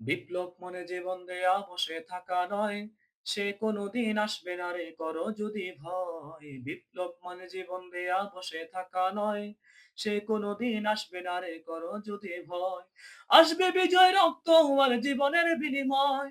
বিপ্লব মনে জীবন দেয়া বসে থাকা নয়, সে কোনোদিন আসবে না রে করো যদি ভয়। বিপ্লব মানে জীবন দেয়া বসে থাকা নয়, সে কোনোদিন আসবে না রে করো যদি ভয়। আসবে বিজয় রক্ত জীবনের বিনিময়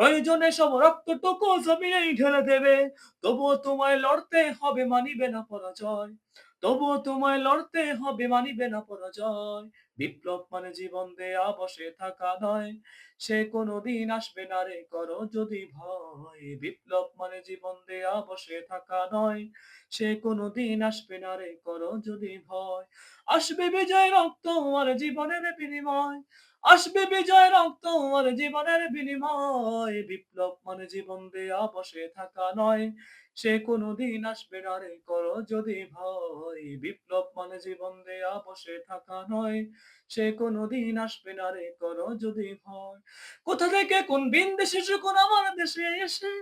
প্রয়োজনে সব রক্তটুকু জমিনেই ঢেলে দেবে। তবুও তোমায় লড়তে হবে মানিবে না পরাজয়। তবুও তোমায় লড়তে হবে মানিবে না পরাজয়। বিপ্লব মানে জীবন দেয়া, বসে থাকা নয়। সে কোনোদিন আসবে না রে, করো যদি ভয়। বিপ্লব মানে জীবন দেয়া, বসে থাকা নয়। সে কোনোদিন আসবে না রে, করো যদি ভয়। আসবে বিজয় রক্ত আর জীবনের বিনিময়। আসবে বিজয় রক্ত আর জীবনের বিনিময়। বিপ্লব মানে জীবন দেয়া বসে থাকা নয়, সে কোনোদিন আসবে না রে করো যদি ভয়। বিপ্লব মানে জীবন দেয়া বসে থাকা নয়, সে কোনোদিন আসবে না রে করো যদি ভয়। কোথা থেকে কোন বিন দেশে কোন আমার দেশে এসে